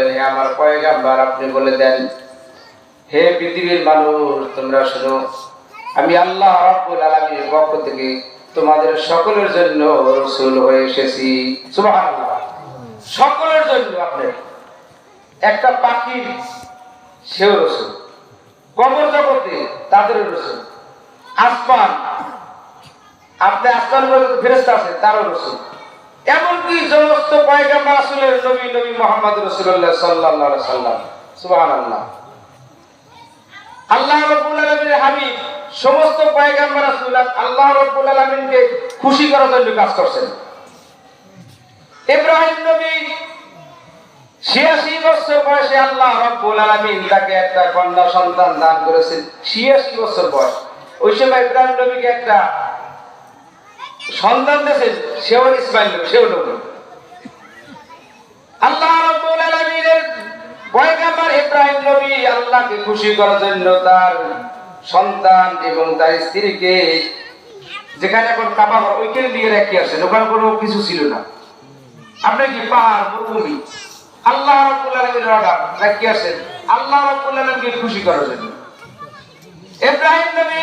বললেন হে আমার পয়গাম্বার, আপনি বলে দেন, হে পৃথিবীর মানুষ, তোমরা শোনো, আমি আল্লাহ রাব্বুল আলামিনের পক্ষ থেকে তোমাদের সকলের জন্য রসুল হয়ে এসেছি। সকলের জন্য আপনি। একটা পাখি, সেও রসুল। কবর জগতে তাদের রসুল। আসমান, আপনি আসমান ফেরেস্তা আছে তারও রসুল। এমনকি সমস্ত নবী নবী সাল্লাম আল্লাহ সমস্ত আল্লাহ খুশি করার জন্য কাজ করছেন। ইব্রাহিম নবী ছিয়াশি বছর বয়সে আল্লাহ রব্বুল আলমিন তাকে একটা কন্যা সন্তান দান করেছেন। ছিয়াশি বছর বয়স। ওই সময় ইব্রাহিম নবীকে একটা সন্তান দিয়েছেন সেও ইসমাইল সেও নবী। আল্লাহ রব্বুল আলামিনের পয়গাম্বর ইব্রাহিম নবী আল্লাহকে খুশি করার জন্য তার সন্তান এবং তার স্ত্রীকে যেখানে এখন কাবা ওইখানে দিয়ে ওখানে কোনো কিছু ছিল না। আপনি কি পাহাড়, মরুভূমি? আল্লাহ রব্বুল আলামিনের অর্ডার আসেন। আল্লাহ রব্বুল খুশি করার জন্য। ইব্রাহিম নবী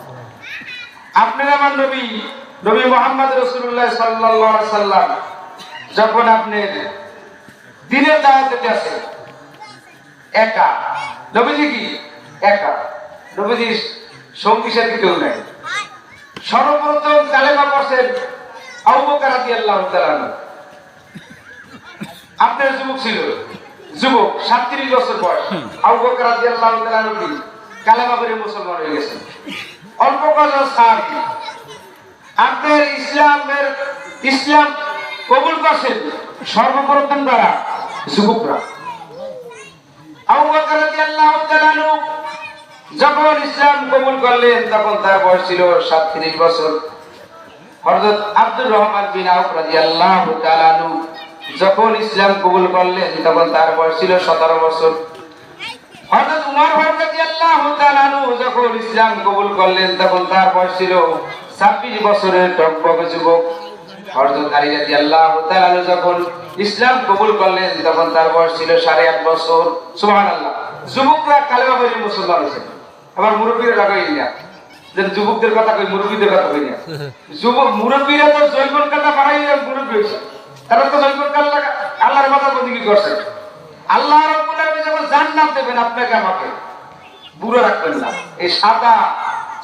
আপনার আমার নবী নবী মোহাম্মদ রসুল্লাহ সাল্লাহ সাল্লাম যখন আপনি দিনের দাওয়াতে আছে একা, নবীজি কি? একা। নবীজি সঙ্গী সাথী কেউ নাই। সর্বপ্রথম কালেমা পড়ছেন আবু বকর রাদিয়াল্লাহু তাআলা আপনার যুবক ছিল। যুবক, সাতত্রিশ বছর বয়স। আবু বকর রাদিয়াল্লাহু তাআলা কালেমা পড়ে মুসলমান হয়ে গেছেন। অল্প কজন সাহাবী আপনার ইসলামের ইসলাম কবুল করছেন সর্বপ্রথম দ্বারা যুবকরা। যখন ইসলাম কবুল করলেন, তখন তার বয়স ছিল 37 বছর। হযরত আব্দুর রহমান বিন তাআলা আনহু যখন ইসলাম কবুল করলেন, তখন তার বয়স ছিল 17 বছর। হযরত উমর তাআলা আনহু যখন ইসলাম কবুল করলেন, তখন তার বয়স ছিল 26 বছরের টকবক যুবক। হযরত আলী রাদিয়াল্লাহু তাআলা যখন ইসলাম কবুল করলেন, তখন তার বয়স ছিল 8.5 বছর। সুবহানাল্লাহ। যুবকরা কালেমা পড়ে মুসলমান হয়েছে। আবার লাগাই যুবকদের কথা কই কথা মুরব্বী আল্লাহর কথা করছে। আল্লাহ জান্নাত দেবেন আপনাকে আমাকে। বুড়ো রাখবেন না। এই সাদা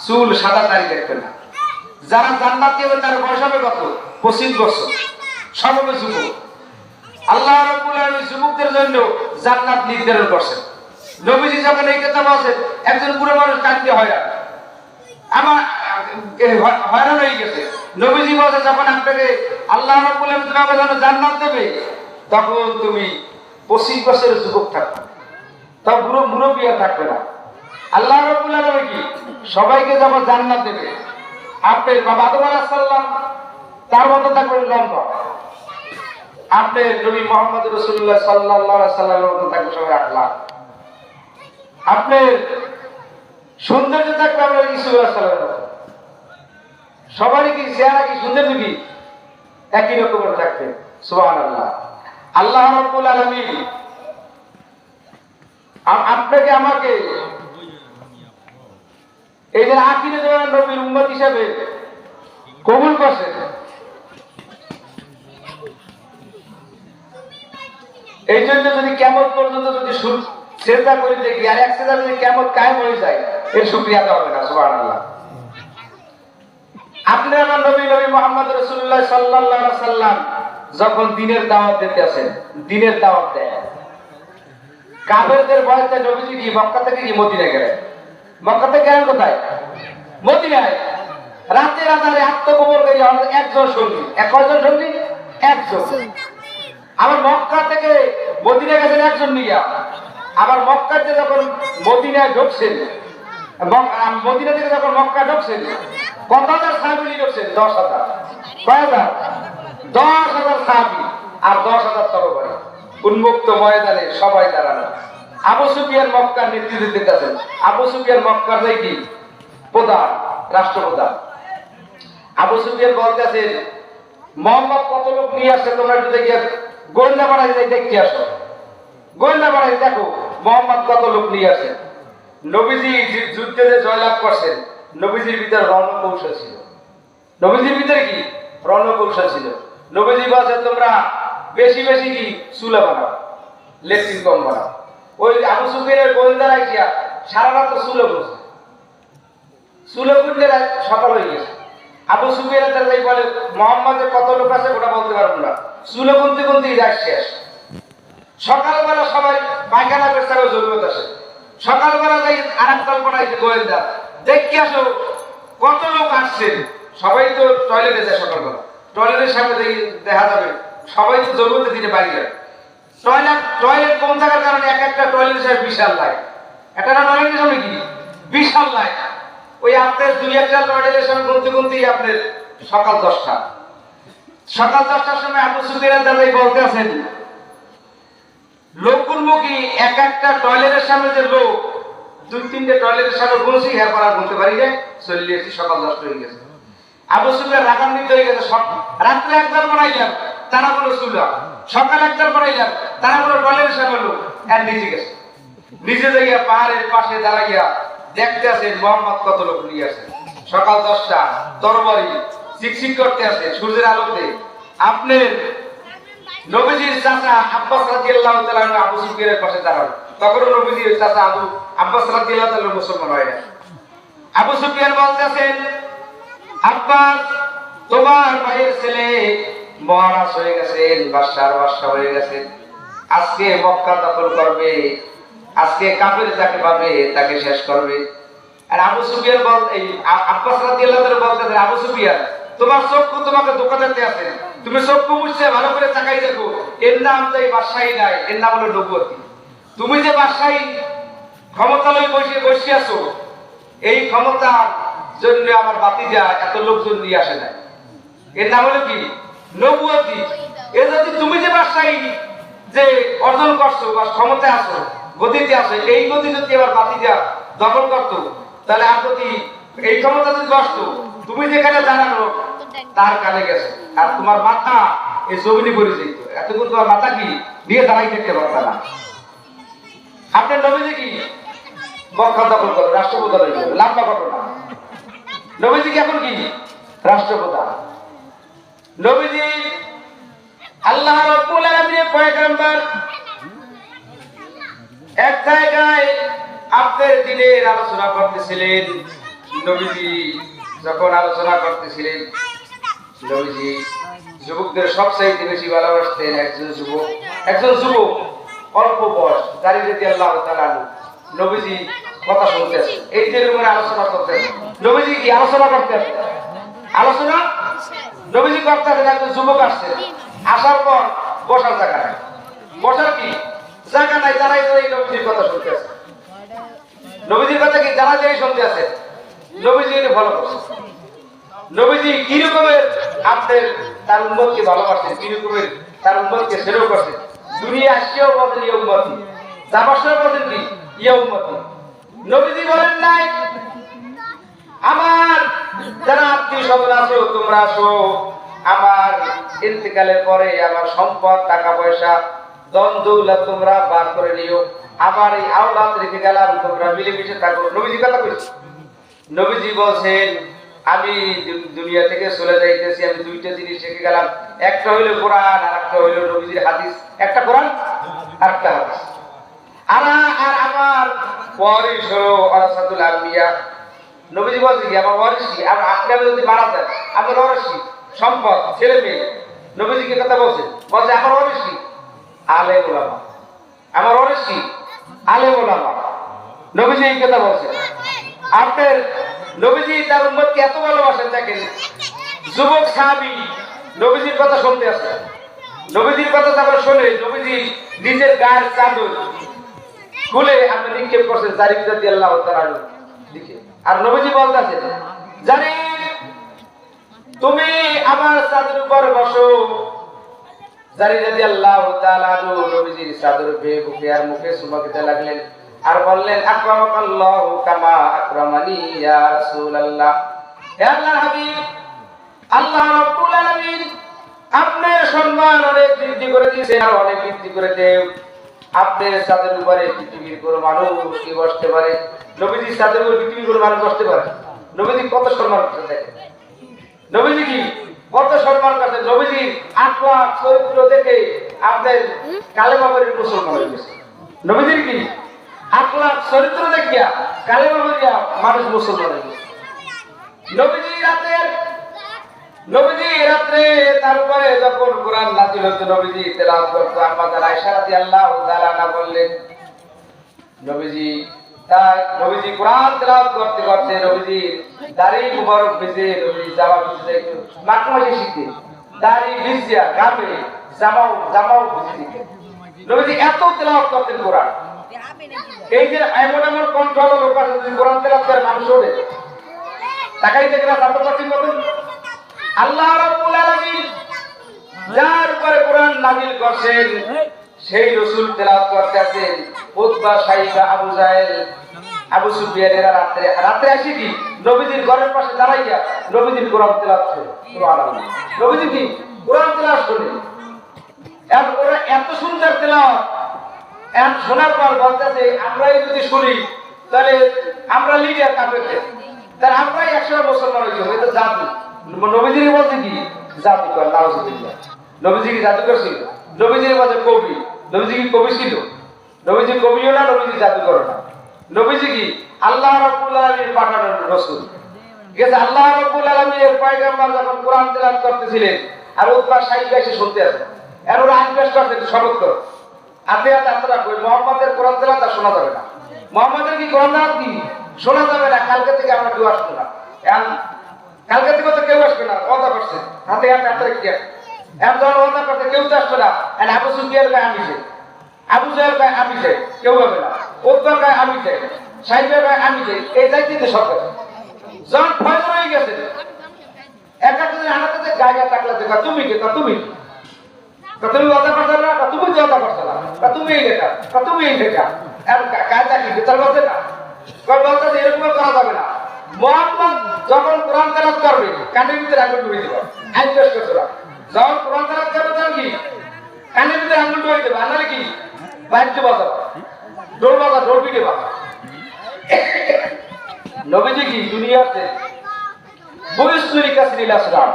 চুল, সাদা দাড়ি দেখবেন না। যারা জান্নাত বয়স হবে কত? যুবক। আল্লাহ রাব্বুল যুবকদের জন্য জান্নাত নির্ধারণ করছেন। নবীজি যখন এই কথা বলছেন, একজন বুড়ো মানুষ হয় না। আমার হয়রান হয়ে গেছে। নবীজি বলছে, যখন আপনাকে আল্লাহ রাব্বুল জান্নাত দেবে, তখন তুমি পঁচিশ বছরের যুবক থাকবে তা বুড়ো মুরব্বী থাকবে না। আল্লাহ আলামিন কি? সবাইকে যখন জান্নাত দেবে। আপনি বাবা আদম আলাইহিস তার মতো থাকবে লম্বা আপনি নবী মোহাম্মদ রাসূলুল্লাহ সাল্লাল্লাহু আলাইহি সাল্লামের মতো থাকবে সবাই আট লাখ আপনি সৌন্দর্য থাকবে আমরা ইসু সালামের মতো। সবারই কি চেহারা কি সৌন্দর্য কি একই রকমের থাকবে। সুবহানাল্লাহ। আল্লাহ রাব্বুল আলামিন আপনাকে আমাকে এই যে আখিরে জমানার নবীর উম্মত হিসাবে কবুল করছেন। এই জন্য যদি কেমন পর্যন্ত যদি চেষ্টা করে দেখি, আর এক চেষ্টা যদি কেমন কায়েম হয়ে যায়, এর শুক্রিয়া দেওয়া হবে না, সুবহানাল্লাহ। আপনি আমার নবী নবী মোহাম্মদ রসুল্লাহ সাল্লাহ সাল্লাম যখন দিনের দাওয়াত দিতে আসেন, দিনের দাওয়াত দেয়। কাফেরদের বয়সে নবীজি কি মক্কা থেকে কি মদিনা গেলেন। মক্কা থেকে গেলেন কোথায়? মদিনায়। রাতে রাতারে আত্মগোপন করে একজন সঙ্গী। এক কয়জন সঙ্গী? একজন। আমার মক্কা থেকে মদিনা গেছেন একজন নিয়া আবার মক্কাতে যখন মদিনায় ঢুকছেন মদিনা থেকে যখন মক্কা ঢুকছেন, কত হাজার সাহাবি ঢুকছেন? দশ হাজার। কয় হাজার? দশ হাজার সাহাবি আর দশ হাজার তরবারি। উন্মুক্ত ময়দানে সবাই দাঁড়ানো। আবু সুফিয়ান মক্কার নেতৃত্ব দিতেছেন আবু সুফিয়ান মক্কার কি? প্রধান, রাষ্ট্রপ্রধান। আবু সুফিয়ান বলতেছেন, মোহাম্মদ কত লোক নিয়ে আসছে তোমরা একটু দেখে গোয়েন্দা বাড়াই যাই দেখতে আসো। গোয়েন্দা বাড়াই দেখো, মোহাম্মদ কত লোক নিয়ে আসে। নবীজি যুদ্ধে যে জয়লাভ করছেন, নবীজির ভিতরে রণকৌশল ছিল। নবীজির ভিতরে কি? রণকৌশল ছিল। নবীজি বলছে তোমরা বেশি বেশি কি চুলা বানাও, লেট্রিন কম বানাও। ওই আবু সুফিয়ানের গোয়েন্দা রাখিয়া সারা রাত চুলো বসে। চুলো বুঝলে সকাল হয়ে গেছে। আবু সুফিয়ানের তার যাই বলে মোহাম্মদের কত লোক আছে ওটা বলতে পারব না। চুলো গুনতে গুনতে রাত শেষ। সকালবেলা সবাই পায়খানা পেশারও জরুরত আছে সকালবেলা যাই আর এক কল্পনায় গোয়েন্দা দেখতে আসো, কত লোক আসছে সবাই তো টয়লেটে যায় সকালবেলা। টয়লেটের সামনে দেখি যাবে। সবাই তো জরুরতে দিনে বাড়ি যায়। টয়লেট টয়লেট কোন থাকার কারণে এক একটা টয়লেটের সামনে বিশাল লাইট একটা না টয়লেটের সামনে কি? বিশাল লাইট ওই আপনার দুই একটা টয়লেটের সামনে গুনতে গুনতেই আপনার সকাল দশটা। সকাল দশটার সময় আবু সুফিয়ান দাদাই বলতে আছেন লোকগুলোকে এক একটা টয়লেটের সামনে যে লোক, দুই তিনটে টয়লেটের সামনে বলছি হ্যাঁ পারা বলতে পারি যে চলে এসেছি সকাল দশটা হয়ে গেছে। আবু সুফিয়ান রাগান্বিত হয়ে গেছে। তারা বলো চুলা সকাল একদল বানাইলাম, তারা বলো পাহাড়ের পাশে দাঁড়াইয়া দেখতে আছেন মোহাম্মদ আসে। করতে আছে সূর্যের আলোতে। আপনার নবীজির চাচা আব্বাস রাদিয়াল্লাহু তাআলা আবু সুফিয়ানের পাশে দাঁড়ানো তখনও নবীজির চাচা আবু আব্বাস রাদিয়াল্লাহু তাআলা মুসলমান হয় না। আবু সুফিয়ান বলতেছেন আব্বাস তোমার ভাইয়ের ছেলে মহারাজ হয়ে গেছেন বাদশার বাদশা হয়ে গেছেন আজকে মক্কা দখল করবে, আজকে কাফের যাকে পাবে, তাকে শেষ করবে। আর আবু সুফিয়ান বল, এই আব্বাস রাদিয়াল্লাহু তাআলা বলতেছেন আবু সুফিয়ান, তোমার চক্ষু তোমাকে ধোকা আছে। তুমি চক্ষু মুছছে ভালো করে তাকাই দেখো। এর নাম তো এই বাদশাহী নাই, এর নাম হলো নবুয়তি। তুমি যে বাদশাহী ক্ষমতালয় বসে বসে আছো, এই ক্ষমতার জন্য আমার বাতিজা এত লোকজন নিয়ে আসে না এর নাম হলো কি? নবুয়তি। এ যদি তুমি যে বাদশাহী যে অর্জন করছ বা ক্ষমতায় আছো, গতিতে আছো, এই গতি যদি আমার বাতিজা দখল করতো, তাহলে আর যদি এই ক্ষমতা যদি বসতো তুমি যেখানে জানানো তার কানে গেছে। আর তোমার মাথা, এই জমিনে পড়ে যেত এতক্ষণ তোমার মাথা কি? দিয়ে দাঁড়াই দেখতে পারতা না। আপনার নবীজি কি? মক্কা দখল করে গেল লম্বা ঘটনা। নবীজি কি এখন কি? রাষ্ট্রপ্রধান। নবীজি আল্লাহ রব্বুল আলামিনের পয়গম্বর। এক জায়গায় আপনার দিনের আলোচনা করতেছিলেন নবীজি। যখন আলোচনা করতেছিলেন, নবীজি যুবকদের সবচাইতে বেশি ভালোবাসতেন একজন যুবক। একজন যুবক অল্প বয়স, দাঁড়িয়ে আল্লাহ তাআলা নবীজি কথা শুনতেছে এই যে আলোচনা করতেছে নবীজি কি আলোচনা করতেছে আলোচনা? নবীজি করতেছেন একজন যুবক আসছে। আসার পর বসার জায়গা নাই। বসার কি? জায়গা নাই দাঁড়াই দাঁড়াই নবীজির কথা শুনতেছে। নবীজির কথা কি জানা যায় শুনতে আছে? নবীজি এটা ভালো করছে। নবীজি কি রকমের আপনার তার উম্মতকে ভালোবাসেন কি রকমের তার উম্মতকে সেরেও করছেন দুনিয়া আসছেও বলেন ইয়ে উম্মতি। যাবার সময় বলেন কি? ইয়ে উম্মতি। নবীজি বলেন নাই। আমার যারা আত্মীয় স্বজন আছো তোমরা আসো। আমার ইন্তেকালের পরে আমার সম্পদ, টাকা পয়সা দন দৌলত তোমরা বার করে নিও। আমার এই আওলাদ রেখে গেলাম, তোমরা মিলেমিশে থাকো। নবীজি কথা কইছি নবীজি বলছেন, আমি দুনিয়া থেকে চলে যাইতেছি, আমি দুইটা জিনিস রেখে গেলাম। একটা হইল কোরআন, আর একটা হইল নবীজির হাদিস। একটা কোরআন একটা হাদিস। আর আমার ওয়ারিস হলো ওয়ারাসাতুল আম্বিয়া। নবীজি বলছে কি, আমার ওয়ারিস কি? আর আপনি আমি যদি মারা যান আমার ওয়ারিস কি? সম্পদ ছেলে মেয়ে নবীজি কথা বলছে? বলছে, আমার ওয়ারিস কি? আলে ওলামা। আমার ওয়ারিস কি? আলে ওলামা। নবীজি এই কথা বলছে। আপনার নবীজি তার উম্মতকে এত ভালোবাসেন দেখেন। যুবক সাহাবী নবীজির কথা শুনতে আসে। নবীজির কথা তারপর শোনে, নবীজি নিজের গায়ের চাদর খুলে আপনি নিক্ষেপ করছেন জারিফ রাদি আল্লাহ দিকে আর নবীজি বলতেছেন জানি তুমি আমার চাঁদের উপর বসো। জারি রাদি আল্লাহ চাদর বুকে আর মুখে লাগলেন আর বললেন কামা ইয়া হে হাবিব, আল্লাহ রাব্বুল আলামিন আপনি সম্মান অনেক বৃদ্ধি করে দিয়েছেন, আর অনেক বৃদ্ধি করে দেব আপনার চাঁদের উপরে পৃথিবীর কোনো মানুষ কি বসতে পারে? নবীজির চাঁদের উপরে পৃথিবীর কোনো মানুষ বসতে পারে? নবীজি কত সম্মান করতে নবীজি কি? কত সম্মান করছেন নবীজি আত্মা চরিত্র দেখে আপনাদের কালেমা করে মুসলমান হয়ে গেছে। নবীজির কি? আত্মা চরিত্র দেখিয়া কালেমা করিয়া মানুষ মুসলমান হয়ে গেছে। নবীজি নবীজি, রাত্রে তারপরে যখন কোরআন নাজিল হতো না দাড়ি ভিজিয়া গাবে জামাও জামাও এত তেলাওয়াত করতেন কোরআন। এই যে এমন এমন কন্ট্রোল লোক আছে কোরআন করে, মানুষ ওঠে। তাকাই দেখে আল্লাহ রাব্বুল আলামিন যার উপরে কোরআন নাযিল করছেন, সেই রাসূল তেলাওয়াত করতেছেন উতবা সাইবা আবু জাহেল। আবু সুফিয়ানেরা রাত্রে রাত্রে আসি কি? নবীজির ঘরের পাশে দাঁড়াইয়া নবীজির কোরআন তেলাওয়াত করে। সুবহানাল্লাহ। নবীজি কি? কোরআন তেলাওয়াত শুনে এত ওরা এত সুন্দর তেলাওয়াত। এখন শোনার পর বলতেছে, আমরাই যদি শুনি, তাহলে আমরা লিডার কাপড়ে তাহলে আমরাই একশো মুসলমান হয়েছি হয়তো জাদু। নবীজির বলছে কি? জাদুকর, নাউজুবিল্লাহ। নবীজি কি জাদুকর ছিল? নবীজির বলছে কবি। নবীজি কি কবি ছিল? নবীজি কবিও না, নবীজি জাদুকর না। নবীজি কি আল্লাহ রাব্বুল আলামিন পাঠানোর রাসূল। ঠিক আছে, আল্লাহ রাব্বুল আলামিনের পয়গম্বর যখন কোরআন তেলাওয়াত করতেছিলেন, আর উৎপা সাহিব এসে শুনতে আছে আর ওরা আইন করতেন করো আপনি আর আপনারা কই মোহাম্মদের কোরআন আর শোনা যাবে না। মোহাম্মদের কি কোরআন কি? শোনা যাবে না, কালকে থেকে আমরা কেউ আসব না। কালকে থেকে তো কেউ আসবে না কথা করছে। হাতে হাতে কি এখন যখন কথা করছে, কেউ তো আসবে না। এখন আবু সুফিয়ার গায়ে আমি যাই আবু জাহেল গায়ে আমি যাই কেউ হবে না। উদ্বার গায়ে আমি যাই সাহিবের গায়ে আমি যাই এই যাইতে তো সব আছে। যখন ফয়জল হয়ে গেছে। এক একটা হানাতে গায়ে টাকলা দেখা তুমি কে? তা তুমি? তা তুমি কথা করতে না তা তুমি কি কথা করতে না তুমি এই তা তুমি এই এখন কাজটা কি বেতার বলছে না। এরকম করা যাবে না। মোহাম্মদ যখন কোরআন তেলাওয়াত করবে, কানের ভিতরে যখন কোরআন করবে, তখন কি? কানের ভিতরে আঙুল ঢুকে দেবে। আনালে কি? বাদ্য বাজাও ডোল বাজা ডোল পিটে বা নবীজি কি দুনিয়াতে কাছে নিল আসলাম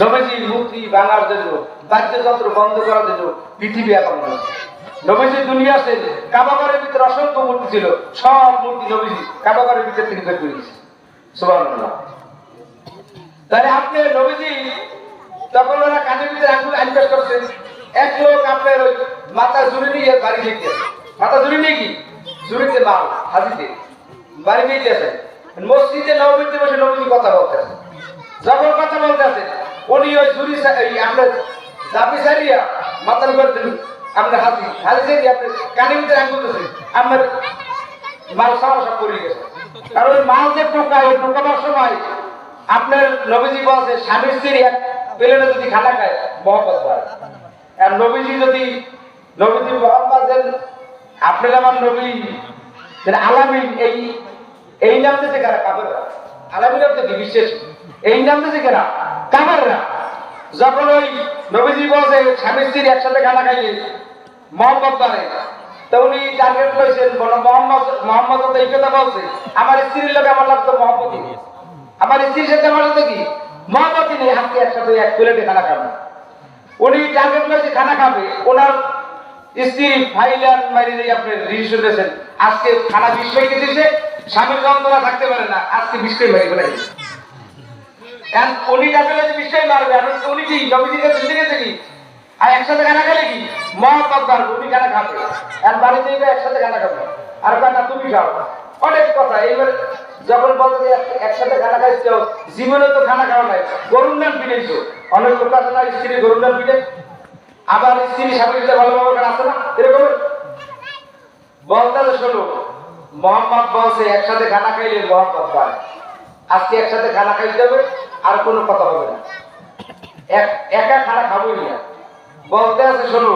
নবীজি মূর্তি ভাঙার জন্য বাদ্যযন্ত্র বন্ধ করার জন্য পৃথিবী এখন নবীজি দুনিয়াতে কাবাগরের ভিতরে অসংখ্য মূর্তি ছিল, সব মূর্তি নবীজি কাবাগরের ভিতর থেকে বের করে তাহলে আপনি নবীজি, তখন ওরা কানের ভিতরে আঙ্গুল আনবেশ করছেন। এক লোক আপনার ওই মাথা জুড়ে নিয়ে বাড়ি লিখতে মাথা জুড়ে নিয়ে কি? জুড়িতে মাল, হাজিতে। বাড়ি নিয়ে গেছে মসজিদে নবমীতে বসে নবীজি কথা বলতেছে যখন কথা বলতেছে উনি ওই জুড়ি আপনার জাপি সারিয়া মাথার উপর আপনার হাতি হাতি সারিয়া আপনার কানের ভিতরে আপনার মাল সব পড়ে গেছে। কারণ মাল যে টোকায় ওই সময় আপনার নবীজি বলছে এক যদি খানা খায়, মহব্বত হয় আর নবীজি যদি নবীজি দেন, আপনার আমার নবী যেন আলামিন, এই এই নাম থেকে কারা? কাবেররা আলামিন অর্থ কি বিশেষ? এই নাম থেকে কারা? কাবেররা যখন ওই নবীজি বলছে, স্বামী একসাথে খানা খাইলে মোহাম্মদ বাড়ে তো উনি টার্গেট লইছেন বলো, মোহাম্মদ মোহাম্মদ তো এই কথা বলছে। আমার স্ত্রীর লোক আমার লাগতো মোহাম্মদই নেই। আমার স্ত্রীর সাথে আমার সাথে কি? মোহাম্মদই নেই আজকে একসাথে এক প্লেটে খানা খাবে। উনি টার্গেট লইছে খানা খাবে। ওনার স্ত্রী ফাইলান মারি আপনি রিজিস্ট্রেশন দিয়েছেন। আজকে খানা বিষ হয়ে দিয়েছে স্বামীর যন্ত্রণা থাকতে পারে না। আজকে বিষটাই মারি ফেলে উনি টার্গেট লইছে বিষটাই মারবে। আর উনি কি নবীজির কাছে শুনতে কি? আর একসাথে খানা খেলে কি? মহাপাত বাড়বে উনি খানা খাবে। আর বাড়িতে একসাথে খানা খাবে। আর কানা তুমি খাও? অনেক কথা। এইবার যখন বলতে একসাথে খানা খাইছ জীবনে তো খানা খাওয়া নাই। গরুর নাম পিড়েছো অনেক লোক আছে না স্ত্রী গরুর নাম পিড়ে আবার স্ত্রী স্বামীর সাথে ভালো আছে না, এরকম? বলতে শোনো মোহাম্মদ বলছে, একসাথে খানা খাইলে মোহাম্মদ পায় আজকে একসাথে খানা খাইতে হবে, আর কোনো কথা হবে না। এক- একা খানা খাবোই না। বলতে আছে, শোনো।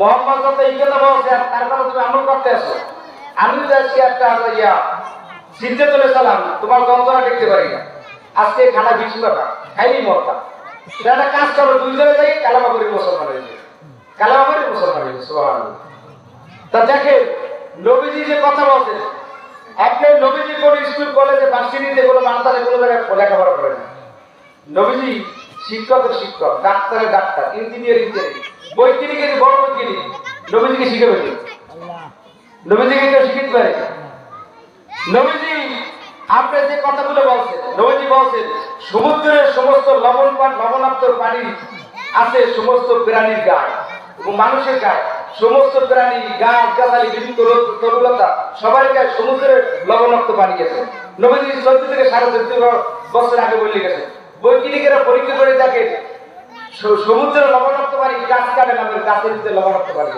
মোহাম্মদ যত এই কথা বলছে, আর তার তুমি আমল করতে আসো আমি তো আজকে একটা ইয়া সিদ্ধে তুলে চালাম তোমার যন্ত্রণা দেখতে পারি না। আজকে খানা বিশ টাকা খাইনি মরতা। একটা কাজ করো, দুইজনে যাই কালামা করি মুসলমান হয়েছে কালামা করি মুসলমান হয়েছে তা দেখেন নবীজি যে কথা বলছেন আপনি নবীজি কোন স্কুল, কলেজে, ভার্সিটিতে কোনো মানতারে কোনো জায়গায় লেখাপড়া করেন না। নবীজি শিক্ষকের শিক্ষক ডাক্তারের ডাক্তার, ইঞ্জিনিয়ার ইঞ্জিনিয়ার। বৈজ্ঞানিকের বড় বৈজ্ঞানিক নবীজিকে শিখে পেতে নবীজিকে কেউ শিখিতে পারে? নবীজি, আপনি যে কথাগুলো বলছেন, নবীজি বলছেন, সমুদ্রের সমস্ত লবণ পান, লবণাক্ত পানি আছে সমস্ত প্রাণীর গায়ে এবং মানুষের গায়ে। সমস্ত প্রাণী, গাছ, গাছালি বিভিন্ন তরু- তরুলতা, সবার গায়ে সমুদ্রের লবণাক্ত পানি গেছে নবীজি চোদ্দ থেকে সাড়ে চোদ্দ বছর আগে বলে গেছে বৈজ্ঞানিকেরা পরীক্ষা করে থাকে সমুদ্রের লবণাক্ত পানি গাছ কাটে নামের গাছের ভিতরে লবণাক্ত পানি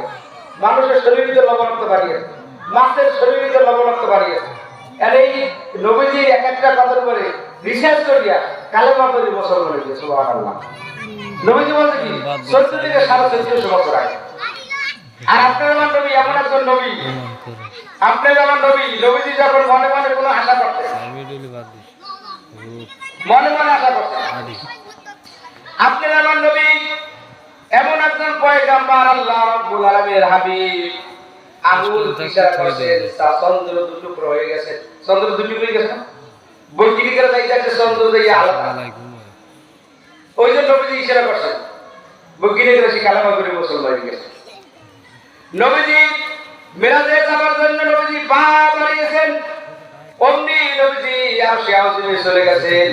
মানুষের শরীরের ভিতরে লবণাক্ত পানি মাছের শরীর ভিতরে লবণাক্ত গেছে আর এই এক একটা কথার উপরে করিয়া কালেমা করে মুসলমান হয়েছে সুবহানাল্লাহ। নবীজি বলছে কি, চোদ্দ থেকে আর আপনার আমার নবী এমন একজন নবী। আপনার আমার নবী, নবীজি যখন মনে মনে কোনো আশা করতেন মনে মনে আশা করতেন আপনার আমার নবী এমন একজন পয়গাম্বার আল্লাহ রাব্বুল আলামিনের হাবিব। আগুন ইশারা করেছেন তা চন্দ্র দুটুকরো হয়ে গেছে। চন্দ্র দুটুকরো হয়ে গেছে বৈজ্ঞানিকরা যাই যাচ্ছে চন্দ্র দিয়ে আলাদা ওই জন্য নবীজি ইশারা করছেন বৈজ্ঞানিকরা সে কালামা করে মুসলমান হয়ে গেছে। নবীজি মেরাজে যাওয়ার জন্য নবীজি পা বাড়িয়েছেন অমনি নবীজি আর সে চলে গেছেন।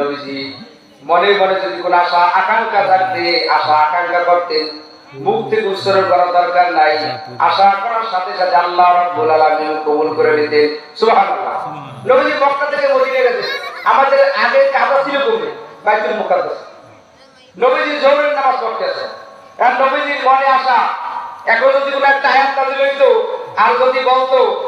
নবীজি মনে মনে যদি কোনো আশা, আকাঙ্ক্ষা থাকতে, আশা, আকাঙ্ক্ষা করতেন মুখ থেকে উচ্চারণ করার দরকার নাই। আশা করার সাথে সাথে আল্লাহ রাব্বুল করে নিতেন। সুবহানাল্লাহ। নবীজি থেকে আমাদের আগে কাবা ছিল কোথায়? বাইতুল মুকাদ্দাস। নবীজি জোহরের নামাজ মনে আসা এখন যদি কোনো একটা আয়াত আর যদি বলতো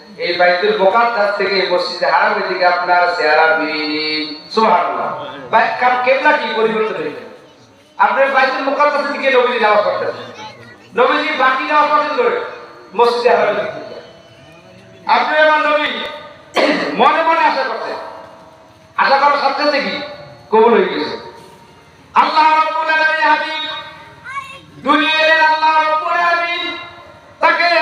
এই বাইতুল মুকাদ্দাস থেকে মসজিদে হারামের দিকে আপনার চেহারা ফিরিয়ে নিন সুবহানাল্লাহ। বাই কাম কেবলা কি পরিবর্তন হয়েছে আপনার বাইতুল মুকাদ্দাসের দিকে নবীজি নামাজ পড়তেছেন নবীজি বাকি নামাজ পড়েন করে মসজিদে হারামের দিকে। আপনি আমার নবী, মনে মনে আশা করছেন আশা করার সাথে সাথে কি? কবুল হয়ে গেছে। আল্লাহ রাব্বুল আলামিন হাবিব, দুনিয়ার আল্লাহ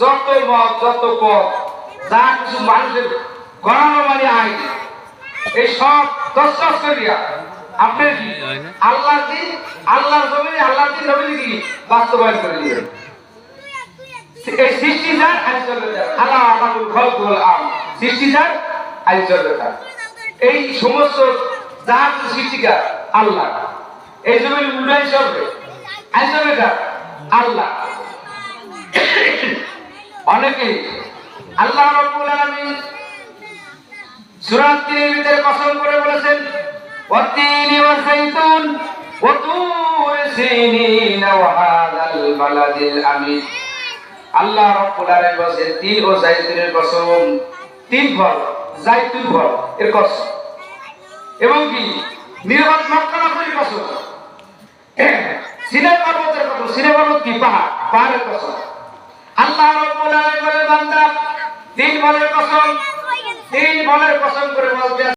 যত মত যত পথ যা কিছু মানুষের গণানো মানে আইন এই সব দশ দশ করিয়া আপনার কি আল্লাহ জমিনে আল্লাহ নবী কি বাস্তবায়ন করে দিবেন এই সমস্ত সৃষ্টিকার আল্লাহ। এই জমির আইন চলবে। আল্লাহ। অনেকে আল্লাহ রাব্বুল আলামিন সূরা কসম করে বলেছেন ওয়াতিনি ওয়াল যাইতুন ওয়া তুর সিনিন ওয়া হাযাল বালাদিল আমিন। আল্লাহ রাব্বুল আলামিন বলেন তিন ও জাইতুনের কসম তিন ফল জাইতুন ফল এর কসম। এবং কি? নির্বাক মক্কা নগরীর কসম। সিনে পর্বতের কসম সিনে পর্বত কি? পাহাড়, পাহাড়ের কসম। আল্লাহ রব্বুল আলামিন বলেন বান্দা তিন ফলের কসম তিন ফলের কসম করে বলতে